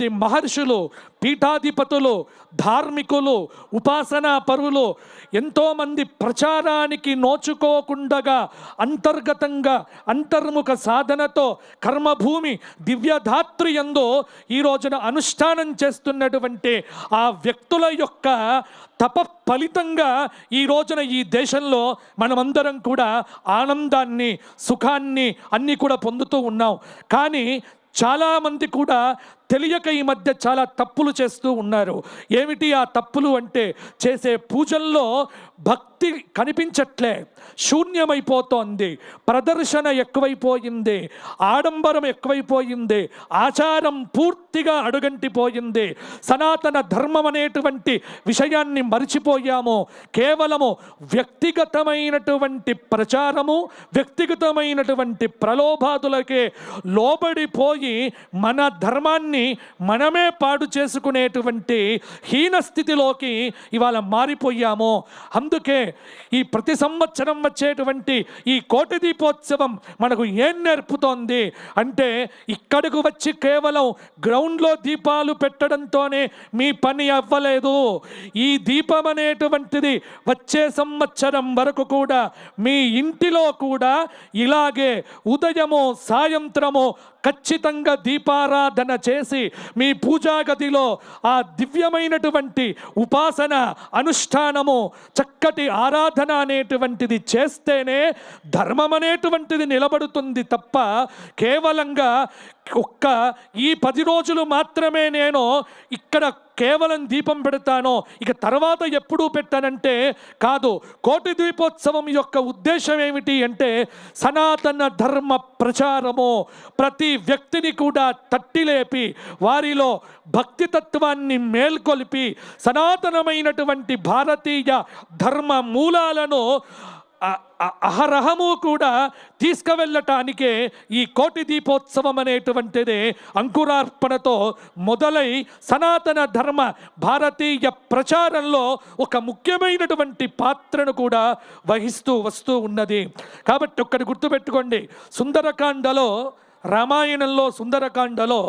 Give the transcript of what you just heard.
మంది మహర్షులు పీఠాధిపతులు ధార్మికులు ఉపాసనా పరులు ఎంతోమంది ప్రచారానికి నోచుకోకుండగా అంతర్గతంగా అంతర్ముఖ సాధనతో కర్మభూమి దివ్యధాత్రి ఎందో ఈ రోజున అనుష్ఠానం చేస్తున్నటువంటి ఆ వ్యక్తుల యొక్క తప ఫలితంగా ఈ రోజున ఈ దేశంలో మనమందరం కూడా ఆనందాన్ని సుఖాన్ని అన్నీ కూడా పొందుతూ ఉన్నాం. కానీ చాలామంది కూడా తెలియక ఈ మధ్య చాలా తప్పులు చేస్తూ ఉన్నారు. ఏమిటి ఆ తప్పులు అంటే చేసే పూజల్లో భక్తి కనిపించట్లే. శూన్యమైపోతోంది. ప్రదర్శన ఎక్కువైపోయింది. ఆడంబరం ఎక్కువైపోయింది. ఆచారం పూర్తిగా అడుగంటిపోయింది. సనాతన ధర్మం అనేటువంటి విషయాన్ని మరిచిపోయాము. కేవలము వ్యక్తిగతమైనటువంటి ప్రచారము వ్యక్తిగతమైనటువంటి ప్రలోభాదులకే లోబడిపోయి మన ధర్మాన్ని మనమే పాడు చేసుకునేటువంటి హీన స్థితిలోకి ఇవాళ మారిపోయాము. అందుకే ఈ ప్రతి సంవత్సరం వచ్చేటువంటి ఈ కోటి దీపోత్సవం మనకు ఏం నేర్పుతోంది అంటే ఇక్కడకు వచ్చి కేవలం గ్రౌండ్లో దీపాలు పెట్టడంతోనే మీ పని అవ్వలేదు. ఈ దీపం అనేటువంటిది వచ్చే సంవత్సరం వరకు కూడా మీ ఇంటిలో కూడా ఇలాగే ఉదయము సాయంత్రము ఖచ్చితంగా దీపారాధన చేసి మీ పూజాగదిలో ఆ దివ్యమైనటువంటి ఉపాసన అనుష్ఠానము చక్కటి ఆరాధన అనేటువంటిది చేస్తేనే ధర్మం అనేటువంటిది నిలబడుతుంది తప్ప కేవలంగా ఒక్క ఈ పది రోజులు మాత్రమే నేను ఇక్కడ కేవలం దీపం పెడతాను ఇక తర్వాత ఎప్పుడూ పెట్టానంటే కాదు. కోటి దీపోత్సవం యొక్క ఉద్దేశం ఏమిటి అంటే సనాతన ధర్మ ప్రచారము. ప్రతి వ్యక్తిని కూడా తట్టిలేపి వారిలో భక్తి తత్వాన్ని మేల్కొల్పి సనాతనమైనటువంటి భారతీయ ధర్మ మూలాలను అహరహము కూడా తీసుకువెళ్ళటానికే ఈ కోటి దీపోత్సవం అనేటువంటిది అంకురార్పణతో మొదలై సనాతన ధర్మ భారతీయ ప్రచారంలో ఒక ముఖ్యమైనటువంటి పాత్రను కూడా వహిస్తూ వస్తూ ఉన్నది. కాబట్టి ఒక్కటి గుర్తుపెట్టుకోండి. సుందరకాండలో రామాయణంలో సుందరకాండలో